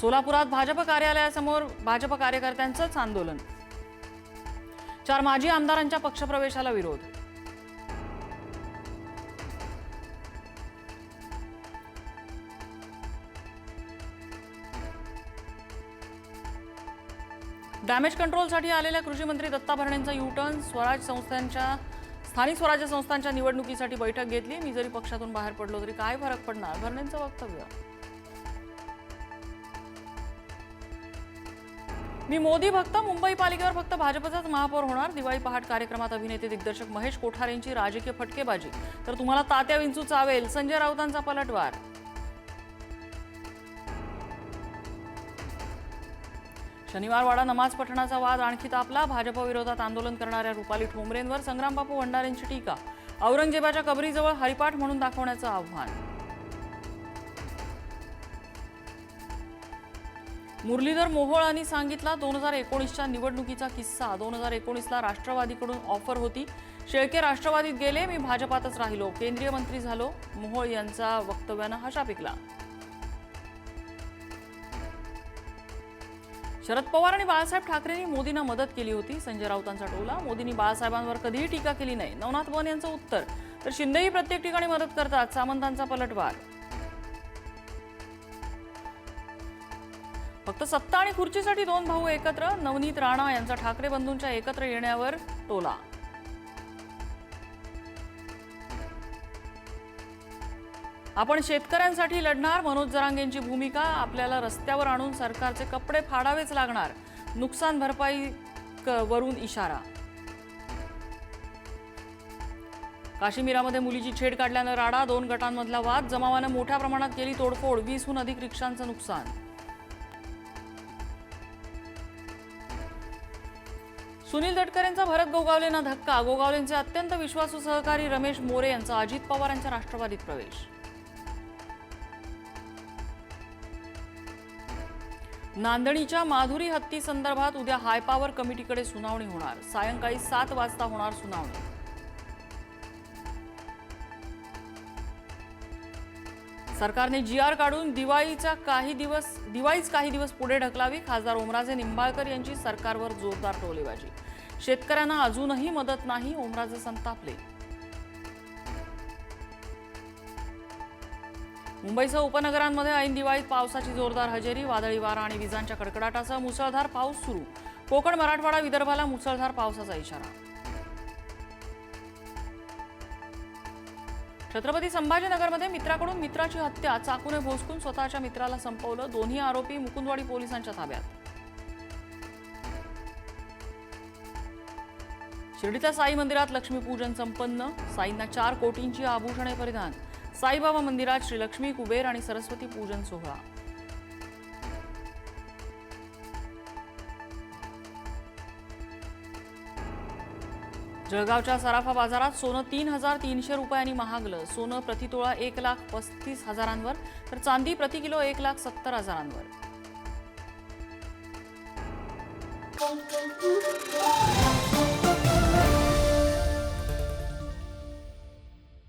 सोलापुरात भाजप कार्यालयासमोर भाजप कार्यकर्त्यांचंच आंदोलन. चार माजी आमदारांच्या पक्षप्रवेशाला विरोध. डॅमेज कंट्रोलसाठी आलेल्या कृषी मंत्री दत्ता भरणेंचा युटर्न स्वराज संस्थांच्या स्थानिक स्वराज्य संस्थांच्या निवडणुकीसाठी बैठक घेतली. मी जरी पक्षातून बाहेर पडलो तरी काय फरक पडणार? भरणेंचं वक्तव्य. मी मोदी भक्त मुंबई पालिकेवर फक्त भाजपचाच महापौर होणार. दिवाळी पहाट कार्यक्रमात अभिनेते दिग्दर्शक महेश कोठारेंची राजकीय फटकेबाजी. तर तुम्हाला तात्या विंचू चावेल संजय राऊतांचा पलटवार. शनिवारवाडा नमाज पठणाचा वाद आणखी तापला. भाजपविरोधात आंदोलन करणाऱ्या रुपाली ठोंबरेंवर संग्रामबापू भंडारेंची टीका. औरंगजेबाच्या कबरीजवळ हरिपाठ म्हणून दाखवण्याचं आव्हान. मुरलीधर मोहोळांनी सांगितला दोन हजार एकोणीसच्या निवडणुकीचा किस्सा. दोन हजार एकोणीसला राष्ट्रवादीकडून ऑफर होती. शेळके राष्ट्रवादीत गेले मी भाजपातच राहिलो. केंद्रीय मंत्री झालो मोहोळ यांचा वक्तव्यानं हशा पिकला. शरद पवार आणि बाळासाहेब ठाकरेंनी मोदींना मदत केली होती संजय राऊतांचा टोला. मोदींनी बाळासाहेबांवर कधीही टीका केली नाही. नवनाथ वन यांचं उत्तर. तर शिंदेही प्रत्येक ठिकाणी मदत करतात सामंतांचा पलटवार. फक्त सत्ता आणि खुर्चीसाठी दोन भाऊ एकत्र नवनीत राणा यांचा ठाकरे बंधूंच्या एकत्र येण्यावर टोला. आपण शेतकऱ्यांसाठी लढणार मनोज जरांगेंची भूमिका आपल्याला रस्त्यावर आणून सरकारचे कपडे फाडावेच लागणार नुकसान भरपाई क- वरून इशारा. काश्मीरामध्ये मुलीची छेड काढल्यानं राडा दोन गटांमधला वाद जमावानं मोठ्या प्रमाणात केली तोडफोड वीसहून अधिक रिक्षांचं नुकसान. सुनील तटकरेंचा भरत गोगावलेंना धक्का. गोगावलेंचे अत्यंत विश्वासू सहकारी रमेश मोरे यांचा अजित पवार यांच्या राष्ट्रवादीत प्रवेश. नांदणीच्या माधुरी हत्ती संदर्भात उद्या हायपावर कमिटीकडे सुनावणी होणार. सायंकाळी सात वाजता होणार सुनावणी. सरकारने जी आर काढून दिवाळीचा काही दिवस दिवाळीच काही दिवस पुढे ढकलावी खासदार ओमराजे निंबाळकर यांची सरकारवर जोरदार टोलेबाजी. शेतकऱ्यांना अजूनही मदत नाही ओमराजे संतापले. मुंबईसह उपनगरांमध्ये ऐन दिवाळीत पावसाची जोरदार हजेरी वादळी वारा आणि विजांच्या कडकडाटासह मुसळधार पाऊस सुरू. कोकण मराठवाडा विदर्भाला मुसळधार पावसाचा इशारा. छत्रपती संभाजीनगरमध्ये मित्राकडून मित्राची हत्या चाकूने भोसकून स्वतःच्या मित्राला संपवलं दोन्ही आरोपी मुकुंदवाडी पोलिसांच्या ताब्यात. शिर्डीच्या साई मंदिरात लक्ष्मीपूजन संपन्न साईंना चार कोटींची आभूषणे परिधान. साईबाबा मंदिरात श्रीलक्ष्मी कुबेर आणि सरस्वती पूजन सोहळा. जळगावच्या सराफा बाजारात सोनं तीन हजार तीनशे रुपयांनी महागलं. सोनं प्रतितोळा एक लाख पस्तीस हजारांवर तर चांदी प्रति किलो एक लाख सत्तर हजारांवर.